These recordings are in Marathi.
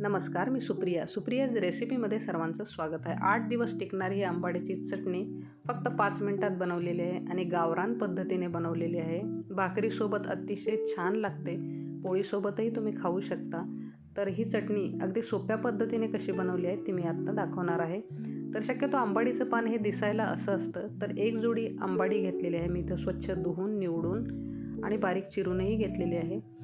नमस्कार मी सुप्रिया. सुप्रियाज रेसिपीमध्ये सर्वांचं स्वागत आहे. आठ दिवस टिकणारी ही आंबाडीची चटणी फक्त पाच मिनटात बनवलेली आहे आणि गावरान पद्धतीने बनवलेली आहे. भाकरीसोबत अतिशय छान लागते. पोळीसोबतही तुम्ही खाऊ शकता. तर ही चटणी अगदी सोप्या पद्धतीने कशी बनवली आहे ती मी आत्ता दाखवणार आहे. तर शक्यतो आंबाडीचं पान हे दिसायला असं असतं तर एक जोडी आंबाडी घेतलेली आहे. मी इथं स्वच्छ धुवून निवडून आणि बारीक चिरूनही घेतलेली आहे.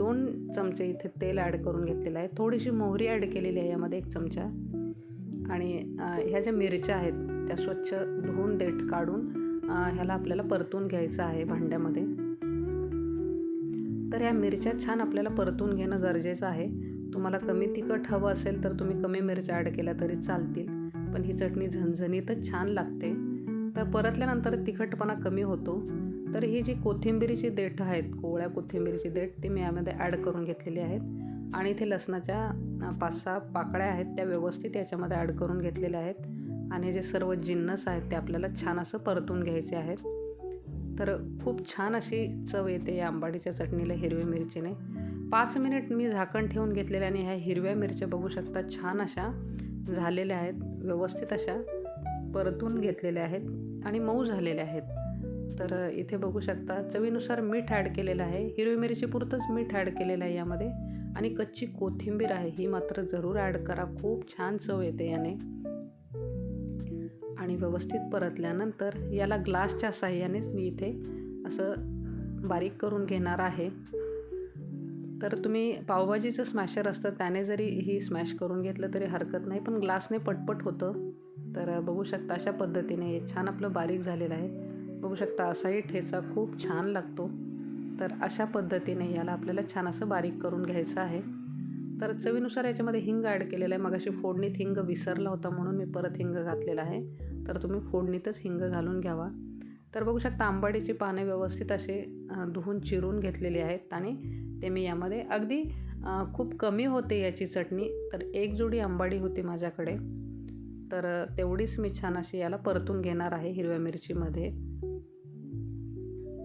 दोन चमचे इथे तेल ॲड करून घेतलेलं आहे. थोडीशी मोहरी ॲड केलेली आहे यामध्ये एक चमचा. आणि ह्या ज्या मिरच्या आहेत त्या स्वच्छ धुवून देठ काढून ह्याला आपल्याला परतून घ्यायचं आहे भांड्यामध्ये. तर ह्या मिरच्या छान आपल्याला परतून घेणं गरजेचं आहे. तुम्हाला कमी तिखट हवं असेल तर तुम्ही कमी मिरच्या ॲड केल्या तरी चालतील. पण ही चटणी झणझणीतच छान लागते. तर परतल्यानंतर तिखटपणा कमी होतो. तर ही जी कोथिंबिरीची देठं आहेत कोवळ्या कोथिंबिरीची देठ ती मी यामध्ये ॲड करून घेतलेली आहेत. आणि इथे लसणाच्या पाच सहा पाकळ्या आहेत त्या व्यवस्थित याच्यामध्ये ॲड करून घेतलेल्या आहेत. आणि जे सर्व जिन्नस आहेत ते आपल्याला छान असं परतून घ्यायचे आहेत. तर खूप छान अशी चव येते या आंबाडीच्या चटणीला हिरवी मिरचीने. पाच मिनिट मी झाकण ठेवून घेतलेल्या आणि ह्या हिरव्या मिरच्या बघू शकता छान अशा झालेल्या आहेत व्यवस्थित अशा. परतून घेतलेले आहेत आणि मऊ झालेले आहेत. तर इथे बघू शकता चवीनुसार मीठ ॲड केलेलं आहे. हिरवी मिरची पुरतंच मीठ ॲड केलेलं आहे यामध्ये. आणि कच्ची कोथिंबीर आहे ही मात्र जरूर ॲड करा. खूप छान चव येते याने. आणि व्यवस्थित परतल्यानंतर याला ग्लासच्या साह्यानेच मी इथे असं बारीक करून घेणार आहे. तर तुम्ही पावभाजीचं स्मॅशर असतं त्याने जरी ही स्मॅश करून घेतलं तरी हरकत नाही पण ग्लासने पटपट होतं. तर बघू शकता अशा पद्धतीने हे छान आपलं बारीक झालेलं आहे. बघू शकता असाही ठेचा खूप छान लागतो. तर अशा पद्धतीने याला आपल्याला छान असं बारीक करून घ्यायचं आहे. तर चवीनुसार याच्यामध्ये हिंग ॲड केलेलं आहे. मग अशी फोडणीत हिंग विसरला होता म्हणून मी परत हिंग घातलेला आहे. तर तुम्ही फोडणीतच हिंग घालून घ्यावा. तर बघू शकता आंबाडीची पाने व्यवस्थित असे धुवून चिरून घेतलेली आहेत आणि ते मी यामध्ये अगदी खूप कमी होते याची चटणी. तर एक जोडी आंबाडी होती माझ्याकडे. तर तेवढीच मी छान अशी याला परतून घेणार आहे हिरव्या मिरचीमध्ये.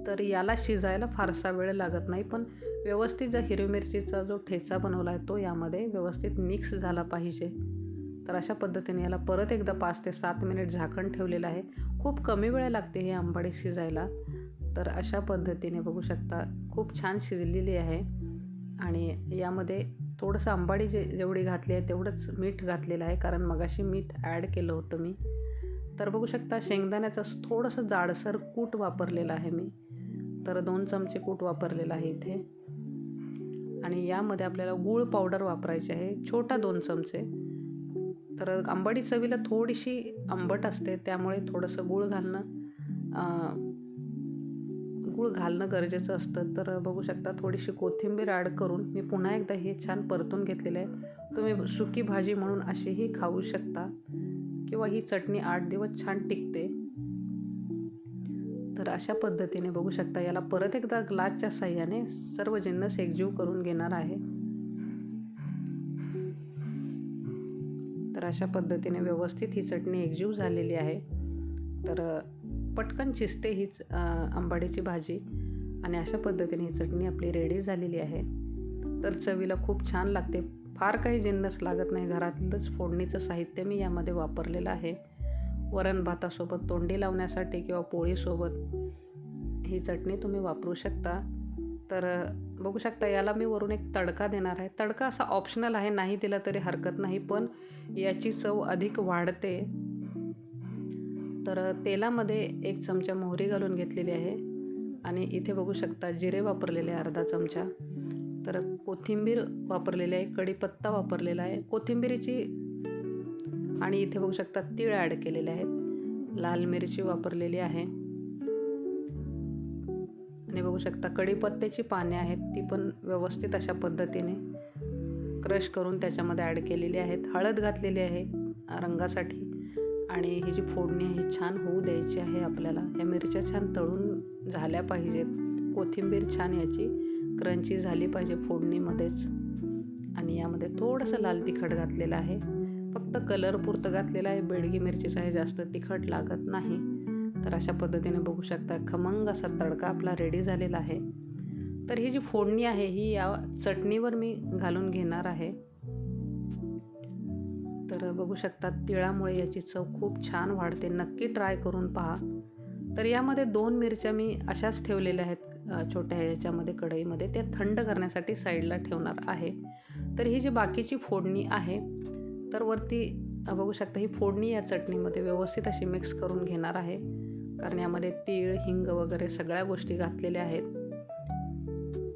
तर याला शिजायला फारसा वेळ लागत नाही पण व्यवस्थित जो हिरवी मिरचीचा जो ठेचा बनवला आहे तो यामध्ये व्यवस्थित मिक्स झाला पाहिजे. तर अशा पद्धतीने याला परत एकदा पाच ते सात मिनिट झाकण ठेवलेलं आहे. खूप कमी वेळ लागते ही आंबाडी शिजायला. तर अशा पद्धतीने बघू शकता खूप छान शिजलेली आहे. आणि यामध्ये थोडंसं आंबाडी जे जेवढी घातली आहे तेवढंच मीठ घातलेलं आहे. कारण मगाशी मीठ ॲड केलं होतं मी. तर बघू शकता शेंगदाण्याचं असं थोडंसं जाडसर कूट वापरलेलं आहे मी. तर दोन चमचे कूट वापरलेलं आहे इथे. आणि यामध्ये आपल्याला गूळ पावडर वापरायची आहे. छोटा दोन चमचे. तर आंबाडी चवीला थोडीशी आंबट असते त्यामुळे थोडंसं गूळ घालणं गूळ घालणं गरजेचं असतं. तर बघू शकता थोडीशी कोथिंबीर ॲड करून मी पुन्हा एकदा हे छान परतून घेतलेलं आहे. तुम्ही सुकी भाजी म्हणून अशीही खाऊ शकता किंवा ही चटणी आठ दिवस छान टिकते. तर अशा पद्धतीने बघू शकता याला परत एकदा ग्लासच्या साह्याने सर्व जिन्नस एकजीव करून घेणार आहे. तर अशा पद्धतीने व्यवस्थित ही चटणी एकजीव झालेली आहे. तर पटकन शिजते हीच आंबाडीची भाजी आणि अशा पद्धतीने ही चटणी आपली रेडी झालेली आहे. तर चवीला खूप छान लागते. फार काही जिन्नस लागत नाही. घरातलंच फोडणीचं साहित्य मी यामध्ये वापरलेलं आहे. वरण भातासोबत तोंडी लावण्यासाठी किंवा पोळीसोबत ही चटणी तुम्ही वापरू शकता. तर बघू शकता याला मी वरून एक तडका देणार आहे. तडका असा ऑप्शनल आहे. नाही दिला तरी हरकत नाही पण याची चव अधिक वाढते. तर तेलामध्ये एक चमचा मोहरी घालून घेतलेली आहे. आणि इथे बघू शकता जिरे वापरलेले आहे अर्धा चमचा. तर कोथिंबीर वापरलेली आहे कढीपत्ता वापरलेला आहे. कोथिंबीरीची आणि इथे बघू शकता तीळ ॲड केलेले आहेत. लाल मिरची वापरलेली आहे. आणि बघू शकता कढीपत्त्याची पाने आहेत ती पण व्यवस्थित अशा पद्धतीने क्रश करून त्याच्यामध्ये ॲड केलेली आहेत. हळद घातलेली आहे रंगासाठी. आणि ही जी फोडणी आहे ही छान होऊ द्यायची आहे आपल्याला. या मिरच्या छान तळून झाल्या पाहिजेत. कोथिंबीर छान याची क्रंची झाली पाहिजे फोडणीमध्येच. आणि यामध्ये थोडंसं लाल तिखट घातलेलं आहे. फक्त कलर पुरतं घातलेलं आहे. बेडगी मिरचीचं आहे जास्त तिखट लागत नाही. तर अशा पद्धतीने बघू शकता खमंग असा तडका आपला रेडी झालेला आहे. तर ही जी फोडणी आहे ही या चटणीवर मी घालून घेणार आहे. तर बघू शकता तिळामुळे याची चव खूप छान वाढते. नक्की ट्राय करून पहा. तर यामध्ये दोन मिरच्या मी अशाच ठेवलेल्या आहेत छोट्या ह्याच्यामध्ये कढईमध्ये. त्या थंड करण्यासाठी साईडला ठेवणार आहे. तर ही जी बाकीची फोडणी आहे तर वरती बघू शकता ही फोडणी या चटणीमध्ये व्यवस्थित अशी मिक्स करून घेणार आहे. कारण यामध्ये तीळ हिंग वगैरे सगळ्या गोष्टी घातलेल्या आहेत.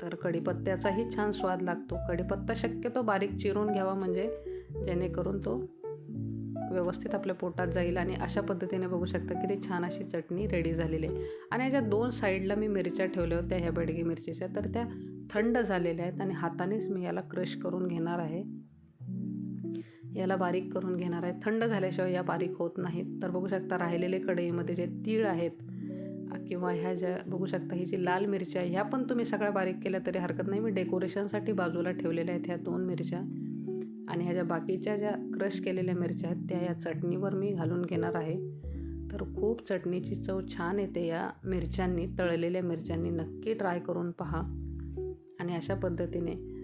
तर कढीपत्त्याचाही छान स्वाद लागतो. कढीपत्ता शक्यतो बारीक चिरून घ्यावा म्हणजे जेणेकरून तो व्यवस्थित आपल्या पोटात जाईल आणि अशा पद्धतीने बघू शकता की ती छान अशी चटणी रेडी झालेली आहे. आणि याच्या दोन साईडला मी मिरच्या ठेवल्या होत्या ह्या बेडगी मिरचीच्या. तर त्या थंड झालेल्या आहेत आणि हातानेच मी याला क्रश करून घेणार आहे. याला बारीक करून घेणार आहे. थंड झाल्याशिवाय या बारीक होत नाहीत. तर बघू शकता राहिलेले कढईमध्ये जे तीळ आहेत किंवा ह्या ज्या बघू शकता ही जी लाल मिरच्या ह्या पण तुम्ही सगळ्या बारीक केल्या तरी हरकत नाही. मी डेकोरेशनसाठी बाजूला ठेवलेल्या आहेत ह्या दोन मिरच्या. आणि ह्या ज्या बाकीच्या ज्या क्रश केलेल्या मिरच्या आहेत त्या या चटणीवर मी घालून घेणार आहे. तर खूप चटणीची चव छान येते या मिरच्यांनी तळलेल्या मिरच्यांनी. नक्की ट्राय करून पहा. आणि अशा पद्धतीने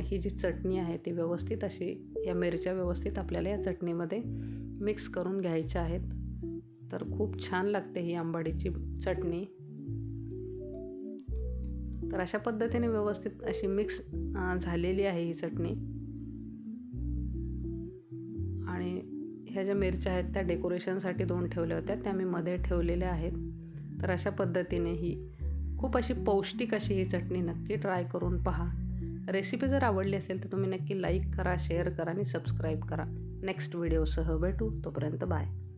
ही जी चटणी आहे ती व्यवस्थित अशी या मिरच्या व्यवस्थित आपल्याला या चटणीमध्ये मिक्स करून घ्यायच्या आहेत. तर खूप छान लागते ही आंबाडीची चटणी. तर अशा पद्धतीने व्यवस्थित अशी मिक्स झालेली आहे ही चटणी. आणि ह्या ज्या मिरच्या आहेत त्या डेकोरेशनसाठी दोन ठेवल्या होत्या. त्या मी मध्ये ठेवलेल्या आहेत. तर अशा पद्धतीने ही खूप अशी पौष्टिक अशी ही चटणी नक्की ट्राय करून पहा. रेसिपी जर आवडली असेल तर तुम्ही नक्की लाईक करा शेअर करा आणि सबस्क्राईब करा. नेक्स्ट व्हिडिओसह भेटू. तोपर्यंत बाय